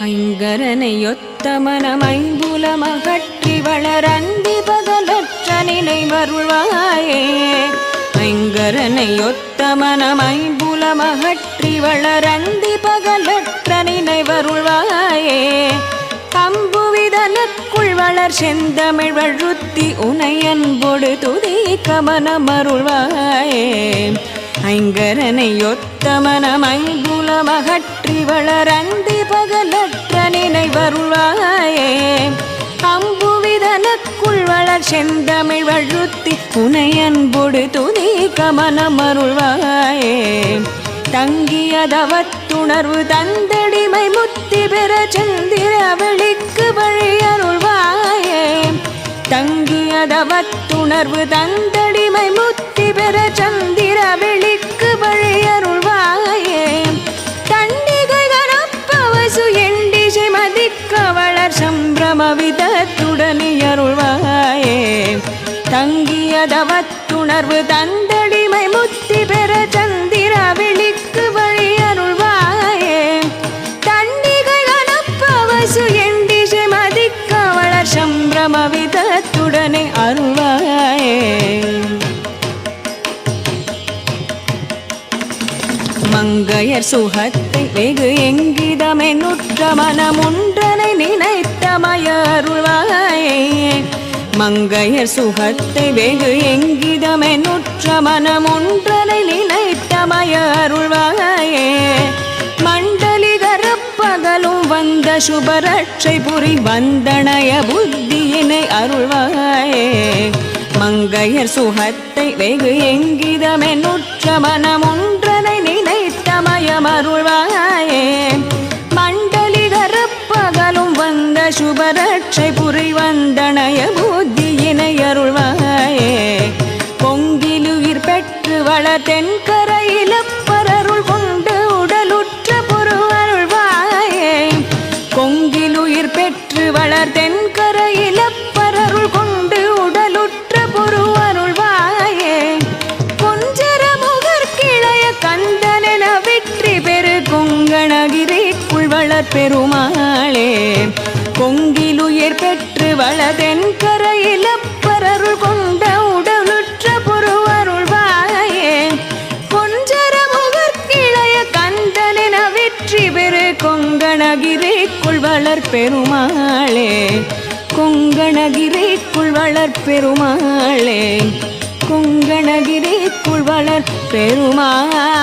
ஐங்கரனையொத்த மனமைம்புலமகற்றி வளரந்தி பகலற்ற நினைவருள்வாயே. ஐங்கரனையொத்த மனமைம்புலமகற்றி வளரந்தி பகலற்ற நினைவருள்வாயே. அம்புவிதனுக்குள் வளர் செந்தமிழ் வழுத்தி உனையன்பொடு துதி கமனமருள்வாயே ஐங்கரனை ஒத்த வளரந்தி பகலற்ற நினைவருள்வாயே. அம்புவிதனுக்குள் வளர் செந்தமிழ் வழுத்தி உனையன்பொடு துதி கமனமருள்வாயே. தங்கியதவத்துணர்வு தந்தடிமை முத்தி பெற சந்திர வெளிக்கு வழியருள்வாயே. தங்கியதவத்துணர்வு தந்தடிமை முத்தி பெற சந்திர வெளி சம்பிரம விதத்துடனியருள்வாயே தங்கியதவத்துணர்வு தந்தடிமை முத்தி பெற சந்திர விழிக்கு வழி அருள்வாயே. தண்டிகை அனுப்பவசு எண்டிசை மதிக்கவள சம்பிரமவிதத்துடனே அருள்வாயே. மங்கையர் சுகத்தை வெகு எங்கிதமே நுற்ற மனமுன்றனை நினைத்தமயருள்வாயே. மங்கையர் சுகத்தை வெகு எங்கிதமே நுற்ற மனமுன்றனை நினைத்தமயருள்வாயே. மண்டலி கரப்பகலும் வந்த சுபரட்சை புரி வந்தனைய புத்தியினை அருள்வாயே. மங்கையர் சுகத்தை வெகு எங்கிதமே நுற்ற மனமுன்றனை பெற்று வள தென்கரையிலப்பரருள் கொண்டு உடலுற்ற பொருவருள்வாயே. கொங்கிலுயிர் பெற்று வளர் தென்கரையிலப்பரருள் கொண்டு உடலுற்ற பொருவருள்வாயே. கொஞ்சர முகர் கிளைய கந்தனென வெற்றி பெரு கொங்கணகிரி வளர் பெருமாளே. கொங்கிலுயிர் பெற்று வளதென் பரருள் கொண்டு பெருமாளே கொங்கணகிரிக்குள் வளர் பெருமாளே கொங்கணகிரிக்குள் வளர் பெருமாள்.